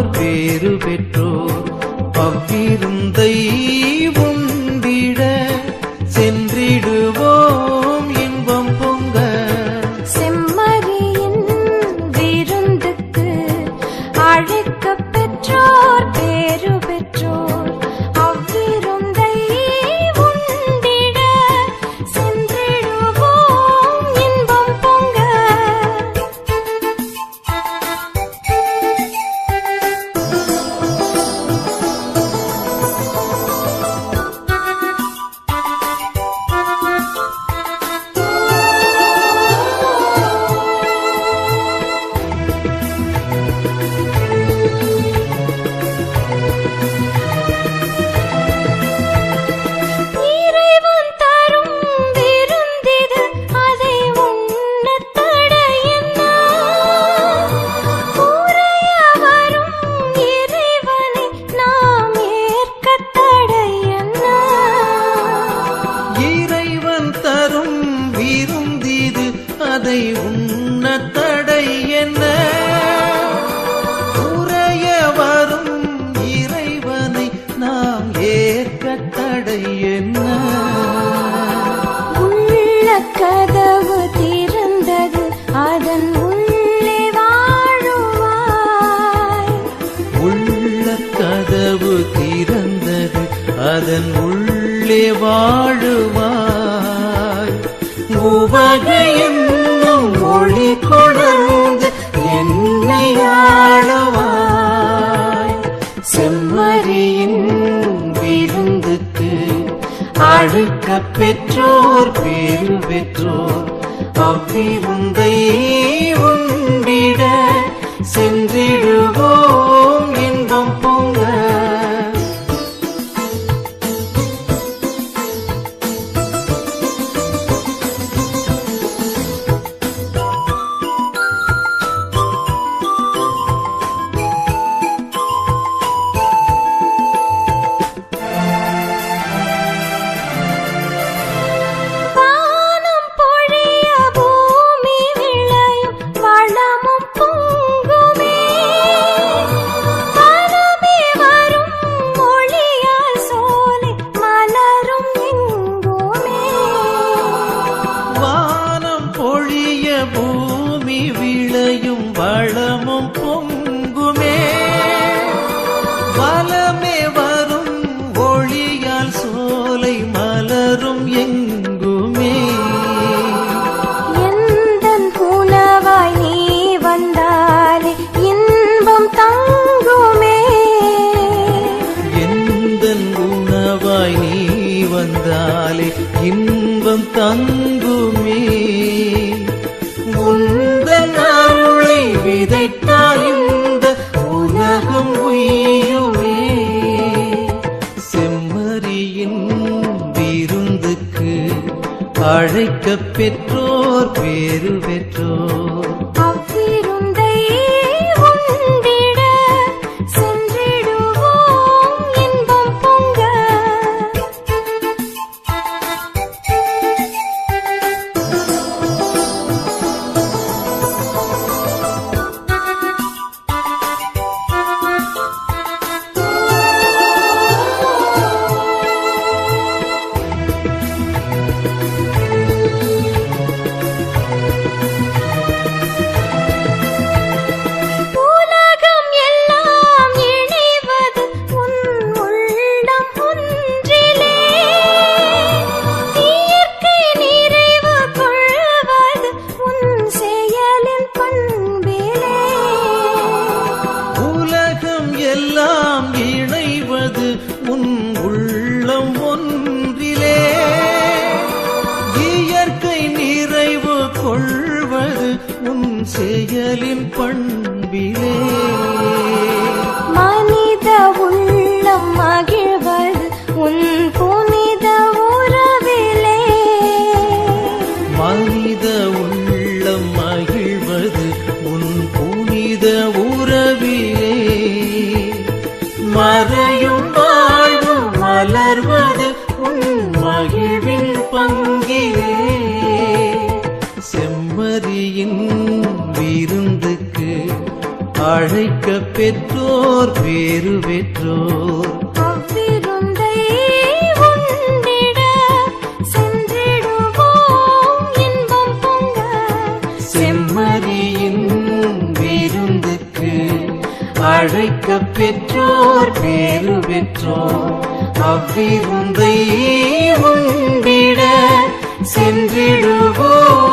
பெற்றோர் பேரு பெற்றோர். அவ்விருந்தை என்ன? உள்ள கதவு திறந்தது அதன் உள்ளே வாழுவாய். உள்ள கதவு திறந்தது அதன் உள்ளே வாழுவாய். என்னை ஆளுவாய். அழுக்க பெற்றோர் பேரு பெற்றோர் அவ்வி அவ்விருந்தை உண்டிட சென்றிடு. வளமும் பொங்குமே. வளமே வரும் ஒளியால் சோலை மலரும் எங்குமே. புலவாய் நீ வந்தாலே இன்பம் தங்குமே. எந்த உணவாய் நீ வந்தாலே இன்பம் தங்குமே அழைக்க பெற்றோர் பேரு பெற்றோர். செயலின் பண்பிலே. மனித உள்ளம் மகிழ்வது உன் புனித உறவிலே. மனித உள்ளம் மகிழ்வது உன் புனித உறவிலே. மறையும் அழைக்க பெற்றோர் பேரு பெற்றோர். செம்மறியின் விருந்துக்கு அழைக்க பெற்றோர் பேரு பெற்றோர். அவ்விருந்தை உண்டிட சென்றிடுவோம்